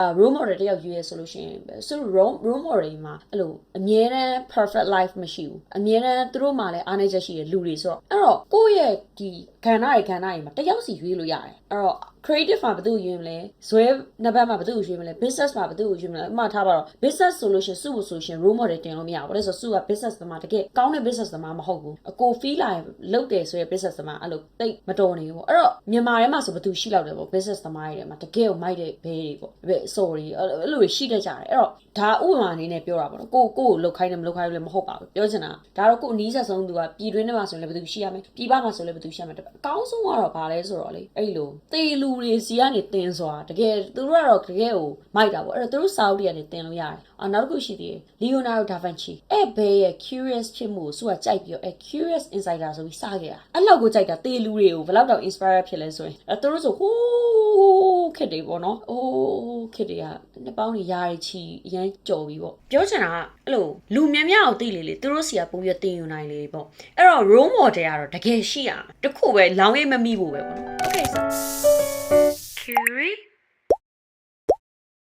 အာ role model တယောက်ရွေးရဆိုလို့ရှိရင်ဆို role role model တွေမှာအဲ့လိုအမြဲတမ်း perfect life မရှိဘူးအမြဲတမ်းသူတို့မှလည်းအားနည်းချက်ရှိတဲ့လူတွေဆိုတော့အဲ့တော့ကိုယ့်ရဲ့ဒီခန္ဓာရဲ့ခန္ဓာတွေမှာတယောက်စီရွေးလို့ရတယ်အဲ့တော့ creative မှာဘယ်သူရွေးမလဲဇွဲနှစ်ဘက်မှာဘယ်သူရွေးမလဲ business မှာဘယ်သူရွေးမလဲအမှထားပါတော့ business ဆိုလို့ရှိရင်စုဖို့ဆိုရှင် role model တင်လို့မရဘူးဘာလို့လဲဆိုတော့စုက business သမားတကယ်ကောင်းတဲ့ business သမားမဟုတ်ဘူးအကို feel လာရင်လုပ်တယ်ဆိုရယ် business သမားအဲ့လိုတိတ်မတော်နေဘူးပေါ့အဲ့တော့မြန်မာထဲမှာဆိုဘယ်သူရှိလောက်တယ်ပေါ့ business သမားတွေထဲမှာတကယ်ကိုမိုက်တဲ့ဘဲတွေပေါ့ဘယ် sorry အဲ့လိုတွေရှိတတ်ကြတယ်အဲ့တော့ဒါဥပမာအနေနဲ့ပြောတာပေါ့နော်ကိုကိုကိုလုတ်ခိုင်းတယ်မလုတ်ခိုင်းဘူးလည်းမဟုတ်ပါဘူးပြောချင်တာဒါတော့ကိုအနီးဆက်ဆုံးသူကပြည်တွင်းထဲမှာဆိုရင်လည်းဘယ်သူရှိရမယ်ပြည်ပမှာဆိုလည်းဘယ်သူရှိရမယ်အကောင်းဆုံးကတော့ဘာလဲဆိုတော့လေအဲ့လိုတေလူတွေစီကနေတင်စွာတကယ်သူတို့ကတော့တကယ်ကိုမိုက်တာပေါ့အဲ့တော့သူတို့စာအုပ်တွေကနေတင်လို့ရတယ်အာနောက်တစ်ခုရှိသေးတယ် Leonardo da Vinci အဲ့ဘဲရဲ့ curious ဖြစ်မှုကိုသူကကြိုက်ပြီးတော့အဲ့ curious insider ဆိုပြီးစခဲ့တာအဲ့လောက်ကိုကြိုက်တာတေလူတွေကိုဘယ်လောက်တော့ inspire ဖြစ်လဲဆိုရင်အဲ့သူတို့ဆိုဟိုးခက်တယ်ပေါ့နော်ဟိုးခက်တယ်ကနှစ်ပေါင်းတွေယားချီအရန်ကြော်ပြီးပေါ့ပြောချင်တာကအဲ့လိုလူများများအောင်သိလေလေသူတို့စီကပုံပြတင်ယူနိုင်လေပေါ့အဲ့တော့ role model ကတော့တကယ်ရှိရမယ်တခုပဲလောင်းရိပ်မမိဖို့ပဲပေါ့နော် okay so Curie